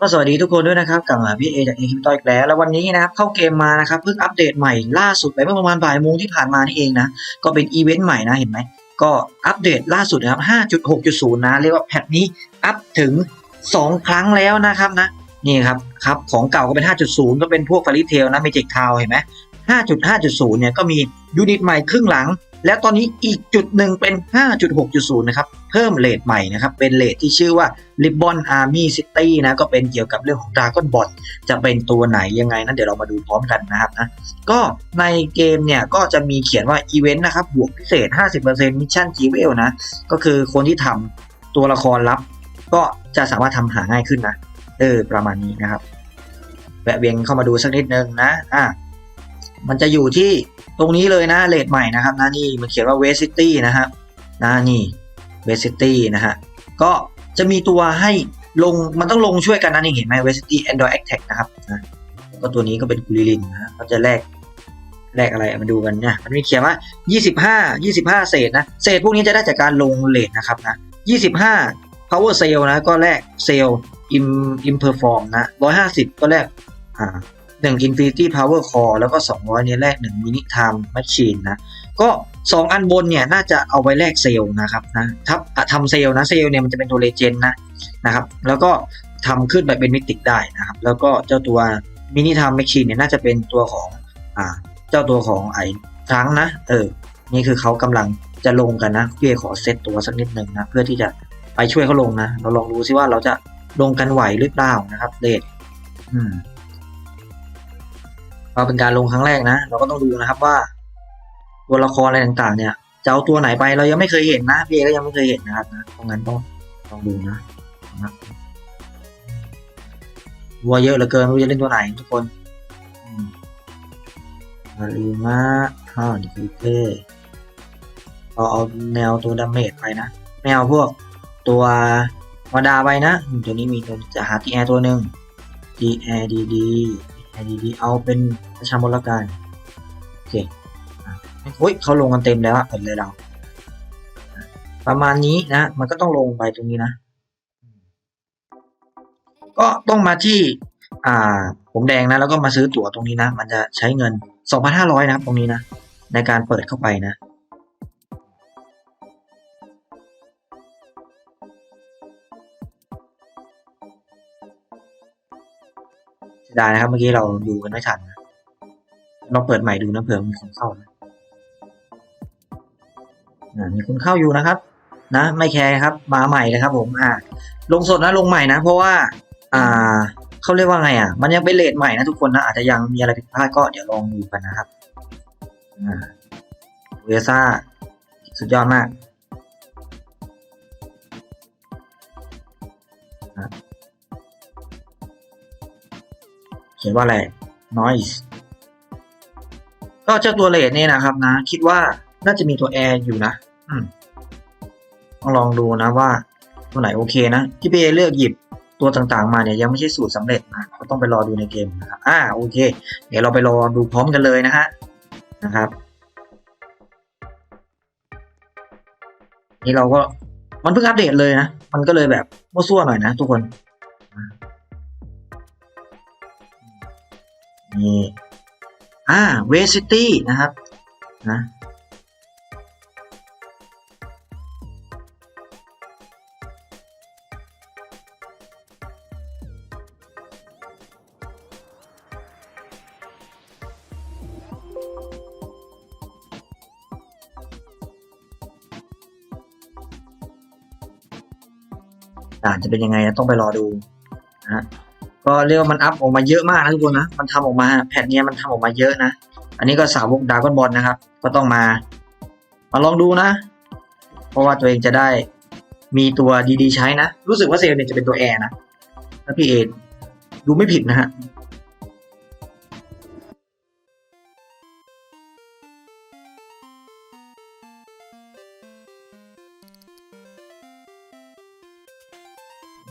ก็สวัสดีทุกคนด้วยนะครับกลับมาพี่เอจากเอคิปตอีกแล้ว แล้ววันนี้นะครับเข้าเกมมานะครับเพิ่งอัปเดตใหม่ล่าสุดไปเมื่อประมาณบ่ายโมงที่ผ่านมานี่เองนะ ก็เป็นอีเวนต์ใหม่นะเห็นไหม ก็อัปเดตล่าสุดนะครับ 5.6.0 นะ เรียกว่าแพทนี้อัปถึง 2 ครั้งแล้วนะครับนะ นี่ครับครับของเก่าก็เป็น 5.0 ก็เป็นพวกฟาริเทลนะเมจิกทาวเห็นไหม5.5.0 เนี่ยก็มียูนิตใหม่ครึ่งหลัง แล้วตอนนี้อีกจุดหนึ่งเป็น 5.6.0 นะครับ เพิ่มเลทใหม่นะครับ เป็นเลทที่ชื่อว่า Ribbon Army City นะ ก็เป็นเกี่ยวกับเรื่องของ Dragon Ball จะเป็นตัวไหนยังไงนั้นเดี๋ยวเรามาดูพร้อมกันนะครับนะ ก็ในเกมเนี่ย ก็จะมีเขียนว่าอีเวนต์นะครับ บวกพิเศษ 50%มิชชั่น g ีเวลนะ ก็คือคนที่ทำตัวละครลับ ก็จะสามารถทำหาง่ายขึ้นนะ เออ ประมาณนี้นะครับ แวะเวียนเข้ามาดูสักนิดนึงนะ อะมันจะอยู่ที่ตรงนี้เลยนะเลทใหม่นะครับนะนี่มันเขียนว่าเวสซิตี้นะครับนะนี่ เวสซิตี้นะฮะ ก็จะมีตัวให้ลงมันต้องลงช่วยกันนะนี่เห็นไหมเวสซิตี้แอนดรอยแอคแท็กนะครับนะก็ตัวนี้ก็เป็นกุลิลินนะฮะเขาจะแลกแลกอะไรมาดูกันเนี่ยมันมีเขียนว่า25 25 เศษนะ เศษพวกนี้จะได้จากการลงเลทนะครับนะ25 power sale นะ ก็แลกเซล im imperform นะ 150 ก็แลกอ่าหนึ่ง Infinity Power Core แล้วก็ 200 เนี่ยแลก1 Mini Time Machine นะ ก็ 2อันบนเนี่ยน่าจะเอาไว้แลกเซลล์นะครับนะถ้าอะทำเซลล์นะเซลล์เนี่ยมันจะเป็นตัวเลเจนนะนะครับ แล้วก็ทำขึ้นไปเป็นมิติกได้นะครับ แล้วก็เจ้าตัว Mini Time Machine เนี่ยน่าจะเป็นตัวของอ่าเจ้าตัวของไอ้ครั้งนะเออนี่คือเขากำลังจะลงกันนะพี่อขอเซตตัวสักนิดหนึ่งนะเพื่อที่จะไปช่วยเขาลงนะเราลองดูซิว่าเราจะลงกันไหวหรือเปล่านะครับเดทอืมเราเป็นการลงครั้งแรกนะ เราก็ต้องดูนะครับว่า ตัวละครอะไรต่างๆ เนี่ยจะเอาตัวไหนไปเรายังไม่เคยเห็นนะพี่เอก็ยังไม่เคยเห็นนะครับนะเพราะงั้นต้องลองดูนะนะวัวเยอะเหลือเกินไม่รู้จะเล่นตัวไหนทุกคนอาริมาฮ่าดิคิเต้เราเอาแนวตัวดาเมจไปนะไม่เอาพวกตัววาดาไปนะตัวนี้มีตัวจะหาทีแอร์ตัวหนึ่งดีแอร์ดีดีแอร์ดีดีเอาเป็นประชามลการโอเค อะโอ้ยเขาลงกันเต็มแล้วเปิดเลยเรา ประมาณนี้นะ มันก็ต้องลงไปตรงนี้นะ ก็ต้องมาที่ อ่า ผมแดงนะ แล้วก็มาซื้อตั๋วตรงนี้นะ มันจะใช้เงิน 2,500 นะครับตรงนี้นะ ในการเปิดเข้าไปนะดายนะครับเมื่อกี้เราดูกันไม่ทันนะลองเปิดใหม่ดูนะเผื่อมีคนเข้านะอ่า มีคนเข้าอยู่นะครับ นะ ไม่แคร์ครับ มาใหม่เลยครับ ผมอ่าลงสดนะลงใหม่นะ เพราะว่า อ่าเขาเรียกว่าไงอะ มันยังเป็นเลทใหม่นะทุกคนนะอาจจะยังมีอะไรผิดพลาดก็เดี๋ยวลองดูกันนะครับอ่าเวซ่าสุดยอดมากเขียนว่าอะไร noise ก็เจ้าตัวเลดเนี่ยนะครับนะ คิดว่าน่าจะมีตัวแอร์อยู่นะ ต้องลองดูนะว่าตัวไหนโอเคนะ ที่พี่เอเลือกหยิบตัวต่างๆมาเนี่ยยังไม่ใช่สูตรสำเร็จนะก็ต้องไปรอดูในเกมนะครับอ่าโอเค เดี๋ยวเราไปรอดูพร้อมกันเลยนะฮะนะครับนี่เราก็มันเพิ่งอัปเดตเลยนะ มันก็เลยแบบมั่วซั่วหน่อยนะทุกคนนี่อ่าเวสซิตี้นะครับนะ ด่านจะเป็นยังไงนะต้องไปรอดูนะฮะก็เรียกว่ามันอัพออกมาเยอะมากนะทุกคนนะมันทำออกมาแผ่นเนี้ยมันทำออกมาเยอะนะ อันนี้ก็สาวกดราก้อนบอลนะครับ ก็ต้องมา มาลองดูนะ เพราะว่าตัวเองจะได้มีตัวดีๆใช้นะ รู้สึกว่าเซลเนี่ยจะเป็นตัวแอร์นะถ้าพี่เอดูไม่ผิดนะฮะ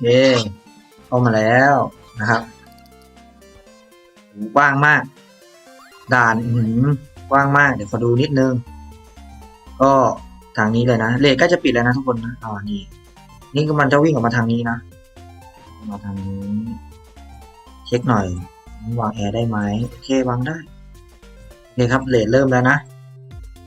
เคเข้ามาแล้วนะครับกว้างมาก ด่านอื้อหืกว้างมาก เดี๋ยวขอดูนิดนึง ก็ทางนี้เลยนะ เลทก็จะปิดแล้วนะทุกคนนะอ๋อนี่ นี่ก็มันจะวิ่งออกมาทางนี้นะ มาทางนี้เช็คหน่อยวางแอร์ได้ไหมโอเควางได้โอเคครับเลทเริ่มแล้วนะ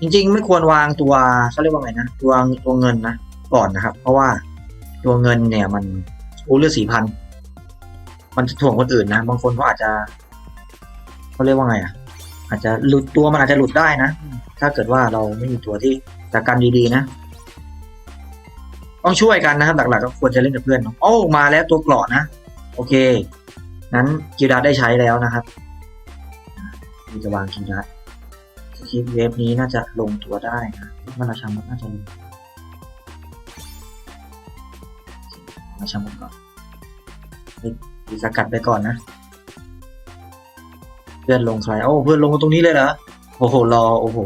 จริงๆ ไม่ควรวางตัวเขาเรียกว่าไงนะ ตัวตัวเงินนะก่อนนะครับ เพราะว่าตัวเงินเนี่ยมัน อ้เลือดสี่พันมันจะถ่วงคนอื่นนะ บางคนก็อาจจะเขาเรียกว่าไงอะ อาจจะหลุดตัวมันอาจจะหลุดได้นะ ถ้าเกิดว่าเราไม่มีตัวที่จัดการดีๆนะ ต้องช่วยกันนะครับ หลักๆก็ควรจะเล่นกับเพื่อนเนอะโอ้มาแล้วตัวเกราะนะ โอเค นั้นกิลดัสได้ใช้แล้วนะครับเราจะวางกิลดัสคริปเวฟนี้น่าจะลงตัวได้นะมันราชามันน่าจะลง ราชามันก่อนเฮ้ยสกัดไปก่อนนะ เพื่อนลงใครโอ้เพื่อนลงตรงนี้เลยเหรอโอ้โหรอโอ้โห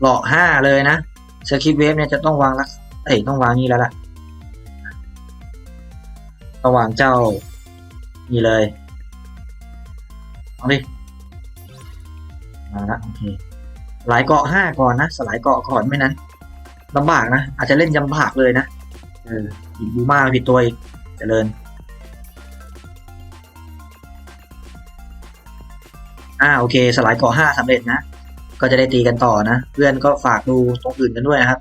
หลอกห้าเลยนะสคริปต์เวฟเนี่ยจะต้องวางลักเอ้ยต้องวางนี่แล้วล่ะระหว่างเจ้านี่เลยเอาดิมาละโอเคสลายเกาะห้าก่อนนะสลายเกาะก่อนไม่นั้น ลำบากนะ อาจจะเล่นยำบากเลยนะ เออหยิบบูมาผิดตัวอีกเจริญ อ่าโอเค สลายเกาะห้าสำเร็จนะ ก็จะได้ตีกันต่อนะ เพื่อนก็ฝากดูตรงอื่นกันด้วยนะครับ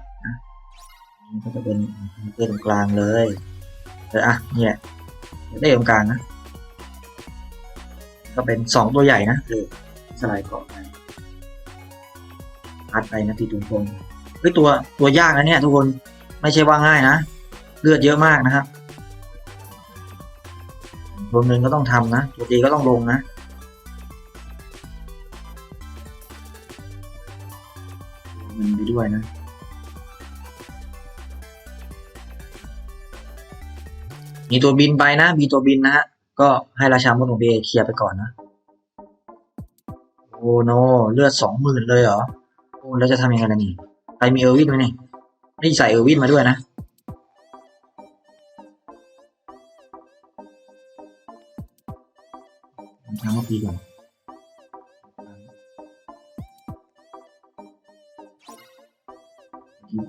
นี่ก็จะเป็นเพื่อนกลางเลยเอออะเนี่ยได้ตรงกลางนะ ก็เป็นสองตัวใหญ่นะเออสลายเกาะไปพัดไปนะตีตุงพง เฮ้ยตัวตัวยากนะเนี่ยทุกคนไม่ใช่ว่าง่ายนะเลือดเยอะมากนะครับตัวเงินก็ต้องทำนะตัวตีก็ต้องลงนะมันไปด้วยนะมีตัวบินไปนะ มีตัวบินนะฮะ ก็ให้ราชามดของเบเคลียร์ไปก่อนนะ โอ้โน เลือดสองหมื่นเลยเหรอ โอ้แล้วจะทำยังไงล่ะนี่ รมีเออร์วินไหมนี่นี่ใส่เออร์วินมาด้วยนะทำว่าปีก่อน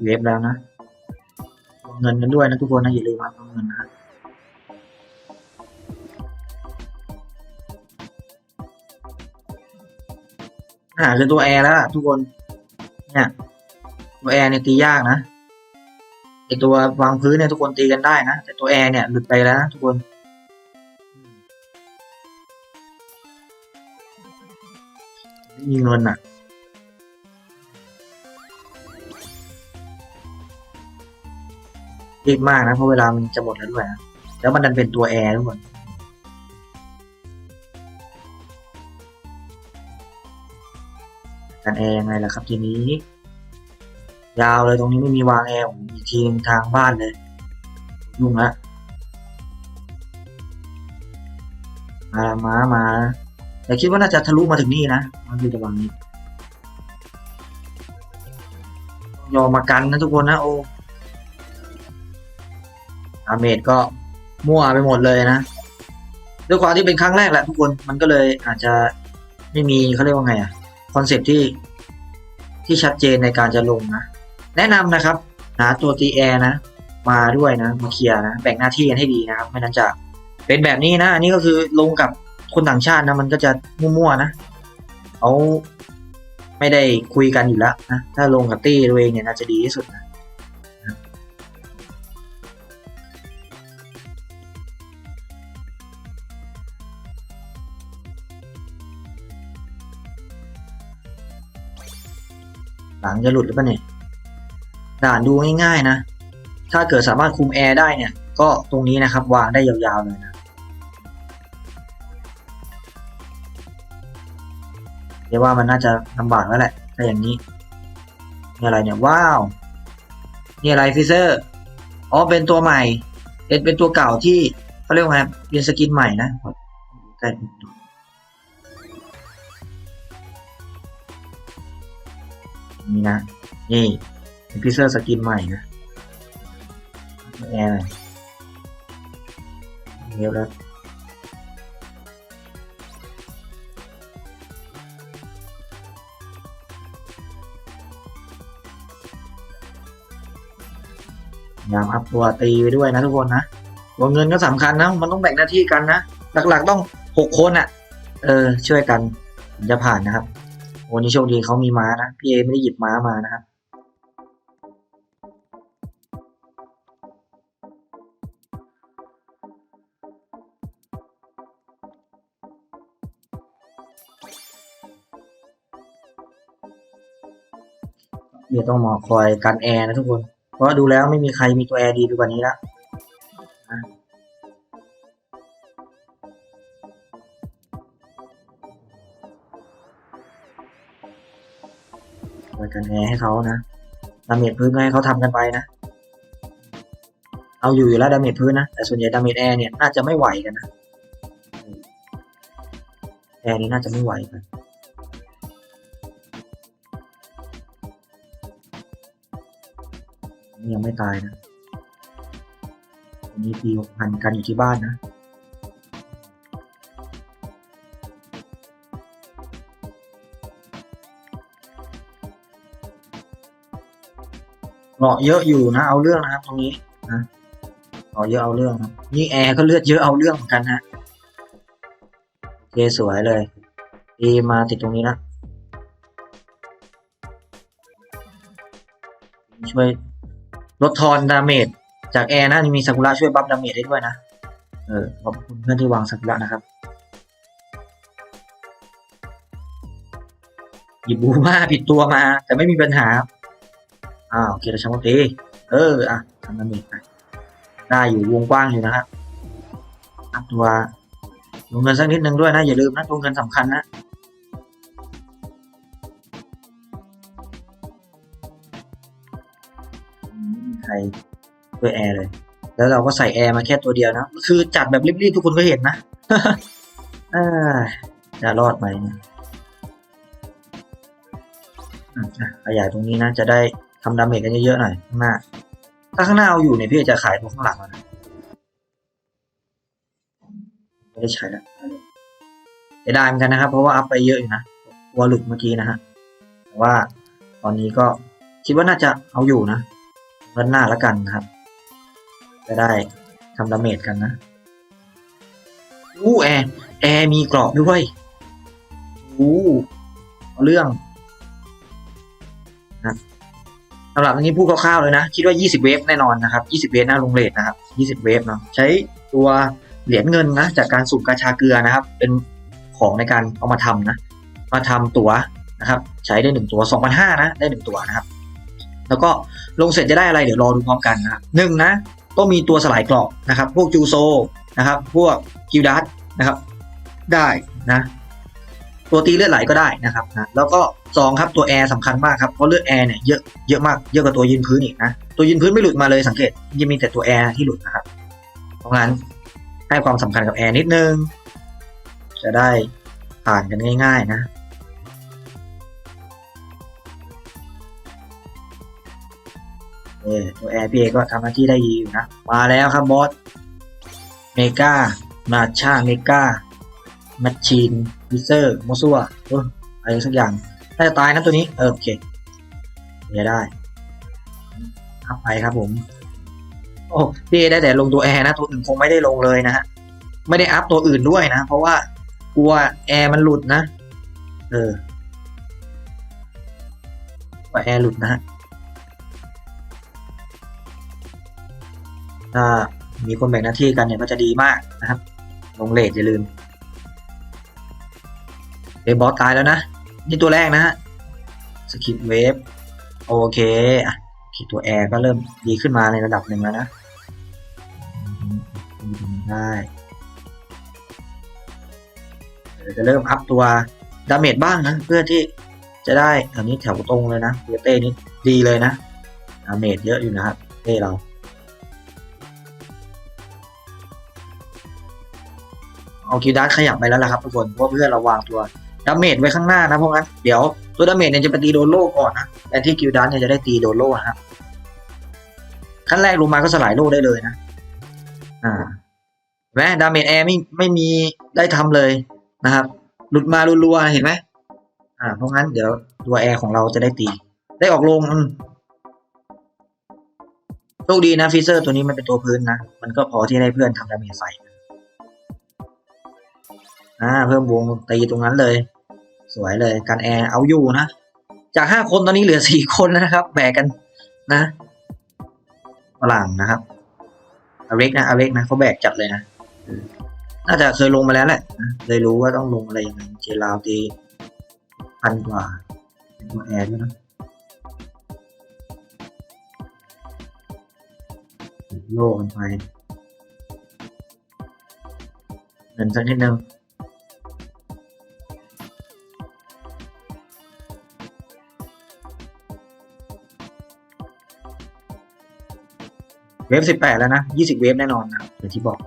เวฟแล้วนะเงินกันด้วยนะทุกคนนะอย่าลืมเอาเงินนะอ่าคือตัวแอร์แล้วทุกคน เนี่ย ตัวแอร์เนี่ยตียากนะไอตัววางพื้นเนี่ยทุกคนตีกันได้นะแต่ตัวแอร์เนี่ยหลุดไปแล้วนะทุกคนไม่มีเงินอะรีบมากนะเพราะเวลามันจะหมดแล้วด้วยนะแล้วมันดันเป็นตัวแอร์ทุกคนการแอร์ยังไงล่ะครับทีนี้ ยาวเลยตรงนี้ไม่มีวางแอร์ผมอีกทีทางบ้านเลย ยุ่งละมามามาแต่คิดว่าน่าจะทะลุมาถึงนี่นะ มันคือจะวางนี้ ยอมมากันนะทุกคนนะ โอ้อาเมดก็มั่วไปหมดเลยนะ ด้วยความที่เป็นครั้งแรกแหละทุกคน มันก็เลยอาจจะไม่มีเขาเรียกว่าไงอะคอนเซปที่ที่ชัดเจนในการจะลงนะ แนะนำนะครับ หาตัวตีแอร์นะ มาด้วยนะ มาเคลียร์นะ แบ่งหน้าที่กันให้ดีนะครับ ไม่นั้นจะเป็นแบบนี้นะ อันนี้ก็คือลงกับคนต่างชาตินะ มันก็จะมั่วๆนะเขาไม่ได้คุยกันอยู่แล้วนะ ถ้าลงกับตี้ตัวเองเนี่ยน่าจะดีที่สุดนะหลังจะหลุดหรือเปล่าเนี่ย ด่านดูง่ายๆนะ ถ้าเกิดสามารถคุมแอร์ได้เนี่ย ก็ตรงนี้นะครับวางได้ยาวๆเลยนะเดี๋ยวว่ามันน่าจะลำบากแล้วแหละถ้าอย่างนี้นี่อะไรเนี่ยว้าวนี่อะไรฟิเซอร์อ๋อเป็นตัวใหม่เป็นเป็นตัวเก่าที่เขาเรียกว่าไงเป็นสกินใหม่นะใกล้นี่นะนี่ พิเซอร์สกินใหม่นะแอร์เรียบแล้วยามอัพตัวตีไปด้วยนะทุกคนนะตัวเงินก็สำคัญนะ มันต้องแบ่งหน้าที่กันนะ หลักๆต้องหกคนอะ่ะ เออ ช่วยกันจะผ่านนะครับ วันนี้โชคดีเขามีม้านะ พี่เอไม่ได้หยิบม้ามานะครับ เดี๋ยวต้องมาคอยกันแอร์นะทุกคน เพราะดูแล้วไม่มีใครมีตัวแอร์ดีไปกว่านี้ละคอยกันแอร์ให้เขานะดาเมจพื้นก็ให้เขาทำกันไปนะ เอาอยู่อยู่แล้วดาเมจพื้นนะ แต่ส่วนใหญ่ดาเมจแอร์เนี่ยน่าจะไม่ไหวกันนะ แอร์นี่น่าจะไม่ไหวกัน ยังไม่ตายนะวันนี้ปีหกพันกันอยู่ที่บ้านนะเงาะเยอะอยู่นะ เอาเรื่องนะครับตรงนี้นะเงาะเยอะเอาเรื่องนะนี่แอร์ก็เลือดเยอะเอาเรื่องเหมือนกันฮะโอเคสวยเลยดีมาติดตรงนี้นะช่วย ลดทอนดาเมจจากแอร์นะมีซากุระช่วยบัฟดาเมจได้ด้วยนะ เออขอบคุณเพื่อนที่วางซากุระนะครับหยิบบูมาผิดตัวมา แต่ไม่มีปัญหาอ้าวโอเคเราชมตีเอออะทำดาเมจไปได้อยู่วงกว้างอยู่นะครับอัพตัวลงเงินสักนิดนึงด้วยนะอย่าลืมนะลงเงินสำคัญนะ ด้วยแอร์เลย แล้วเราก็ใส่แอร์มาแค่ตัวเดียวนะ คือจัดแบบรีบๆทุกคนก็เห็นนะจะรอดไหมขยายตรงนี้นะ จะได้ทำดาเมจกันเยอะๆหน่อยข้างหน้า ถ้าข้างหน้าเอาอยู่เนี่ยพี่จะขายตัวข้างหลังแล้วนะไม่ได้ใช้แล้วจะได้เหมือนกันนะครับ เพราะว่าอัพไปเยอะอยู่นะตัวหลุดเมื่อกี้นะฮะแต่ว่าตอนนี้ก็คิดว่าน่าจะเอาอยู่นะเล่นหน้าแล้วกันนะครับ จะได้ทำดาเมจกันนะอู้แอร์แอร์มีกรอบด้วยอู้เรื่องนะสำหรับอันนี้พูดคร่าวๆเลยนะ คิดว่า 20 เวฟแน่นอนนะครับ 20 เวฟน้าลงเลทนะครับ 20 เวฟเนาะใช้ตัวเหรียญเงินนะ จากการสุ่มกาชาเกลือนะครับ เป็นของในการเอามาทำนะ มาทำตัวนะครับ ใช้ได้หนึ่งตัว 2,500นะ ได้หนึ่งตัวนะครับ แล้วก็ลงเสร็จจะได้อะไรเดี๋ยวรอดูพร้อมกันนะหนึ่งนะ ต้องมีตัวสลายกรอบนะครับ พวกจูโซนะครับ พวกกิลดัสนะครับ ได้นะ ตัวตีเลือดไหลก็ได้นะครับนะแล้วก็สองครับตัวแอร์สำคัญมากครับเพราะเลือดแอร์เนี่ยเยอะเยอะมากเยอะกว่าตัวยืนพื้นอีกนะตัวยืนพื้นไม่หลุดมาเลยสังเกตยังมีแต่ตัวแอร์ที่หลุดนะครับ เพราะงั้นให้ความสำคัญกับแอร์นิดนึง จะได้ผ่านกันง่าย ๆ นะ เออตัวแอร์พีเอก็ทำหน้าที่ได้ดีอยู่นะ มาแล้วครับบอสเมกามาชาเมกาแมชชีนวิเซอร์โมซัวเอออะไรสักอย่างน่าจะตายนะตัวนี้เออโอเคเดี๋ยวได้อัพไปครับผม โอ้พี่เอได้แต่ลงตัวแอร์นะ ตัวอื่นคงไม่ได้ลงเลยนะฮะไม่ได้อัพตัวอื่นด้วยนะ เพราะว่ากลัวแอร์มันหลุดนะ เออว่าแอร์หลุดนะฮะ ถ้ามีคนแบ่งหน้าที่กันเนี่ยก็จะดีมากนะครับ ลงเลทอย่าลืมเวฟบอสตายแล้วนะ นี่ตัวแรกนะฮะสกิปเวฟโอเคอะโอเคตัวแอร์ก็เริ่มดีขึ้นมาในระดับหนึ่งแล้วนะได้จะเริ่มอัพตัวดาเมจบ้างนะ เพื่อที่จะได้อันนี้แถวตรงเลยนะเเต้นี่ดีเลยนะดาเมจเยอะอยู่นะครับเต้เรา เอาคิวดัสขยับไปแล้วล่ะครับทุกคนเพราะเพื่อนเราวางตัวดาเมจไว้ข้างหน้านะเพราะงั้นเดี๋ยวตัวดาเมจเนี่ยจะไปตีโดนโลก่อนนะแต่ที่คิวดัสเนี่ยจะได้ตีโดนโลนะครับขั้นแรกลงมาก็สลายโลได้เลยนะ อ่าแม้ดาเมจแอร์ไม่ไม่มีได้ทำเลยนะครับ หลุดมารัวๆเห็นไหมอ่า เพราะงั้นเดี๋ยวตัวแอร์ของเราจะได้ตี ได้ออกลงโชคดีนะฟิเซอร์ตัวนี้มันเป็นตัวพื้นนะ มันก็พอที่ให้เพื่อนทำดาเมจใส่ อ่าเพิ่มวงตีตรงนั้นเลย สวยเลยการแอร์เอาอยู่นะ จากห้าคนตอนนี้เหลือสี่คนนะครับแบกกันนะฝรั่งนะครับอเล็กนะอเล็กนะเขาแบกจัดเลยนะน่าจะเคยลงมาแล้วแหละเลยรู้ว่าต้องลงอะไรยังไงเจลาวตีพันกว่าเป็นตัวแอร์ด้วยนะโลกันไปเงินสักนิดนึง ฟสิบแปดแล้วนะยี่สิบเวฟแน่นอนนะอย่างที่บอก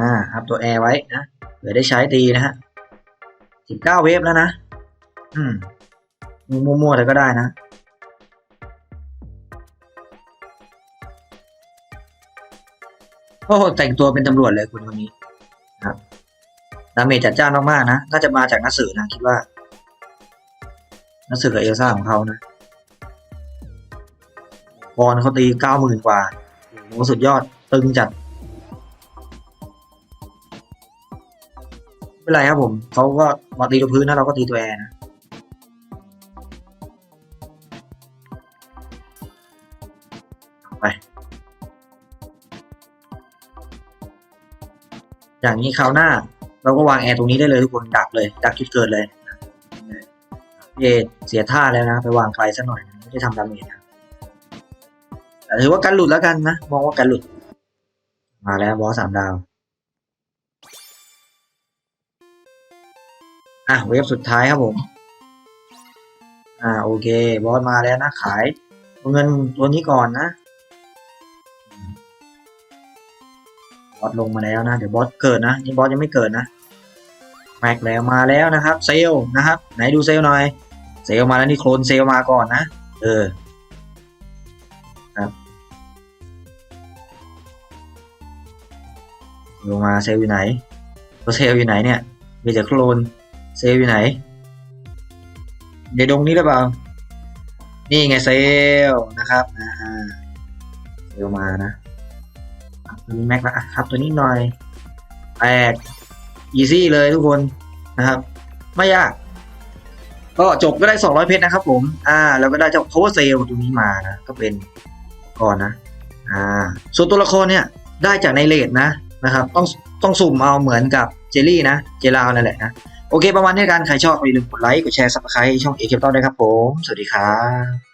อ่าอัพตัวแอร์ไว้นะเผื่อได้ใช้ตีนะฮะสิบเก้าเวฟแล้วนะ อืมมั่วๆแต่ก็ได้นะโอ้โหแต่งตัวเป็นตำรวจเลยคุณคนนี้ ดาเมจจัดจ้านมากๆนะน่าจะมาจากนักสือนะคิดว่านักสือกับเอลซ่าของเขานะบอลเขาตีเก้าหมื่นกว่าโอ้โหสุดยอดตึงจัดไม่เป็นไรครับผมเขาก็มาตีตัวพื้นนะเราก็ตีตัวแอร์นะไปอย่างนี้คราวหน้า เราก็วางแอร์ตรงนี้ได้เลยทุกคนดักเลยดักจุดเกิดเลยเยเสียท่าแล้วนะไปวางไกลซะหน่อยไม่ได้ทำดาเมจนะแต่ถือว่ากันหลุดแล้วกันนะมองว่ากันหลุด มาแล้วบอสสามดาวอะเวฟสุดท้ายครับผม อ่าโอเค บอสมาแล้วนะ ขายเงินตัวนี้ก่อนนะบอสลงมาแล้วนะ เดี๋ยวบอสเกิดนะนี่บอสยังไม่เกิดนะ แม็กแล้วมาแล้วนะครับเซลนะครับไหนดูเซลหน่อย เซลมาแล้วนี่โคลนเซลมาก่อนนะ เออครับลงมาเซลอยู่ไหนตัวเซลอยู่ไหนเนี่ยมีแต่โคลนเซลอยู่ไหนในดงนี้หรือเปล่า นี่ไงเซลนะครับอ่าเซลมานะตัวนี้แม็กละอะครับตัวนี้หน่อยแตก อีซี่เลยทุกคนนะครับ ไม่ยาก ก็จบก็ได้ 200 เพชรนะครับ ผม อ่า แล้วก็ได้เจ้า power sale ตัวนี้มานะ ก็เป็นก่อนนะ อ่า ส่วนตัวละครเนี่ย ได้จากในเลดนะนะครับ ต้องต้องสุ่มเอาเหมือนกับเจลลี่นะเจลาวนั่นแหละนะ โอเค ประมาณนี้กัน ใครชอบอย่าลืมกดไลค์ กดแชร์ ซับสไครต์ช่องเอเคปต้ด้วยครับผม สวัสดีครับ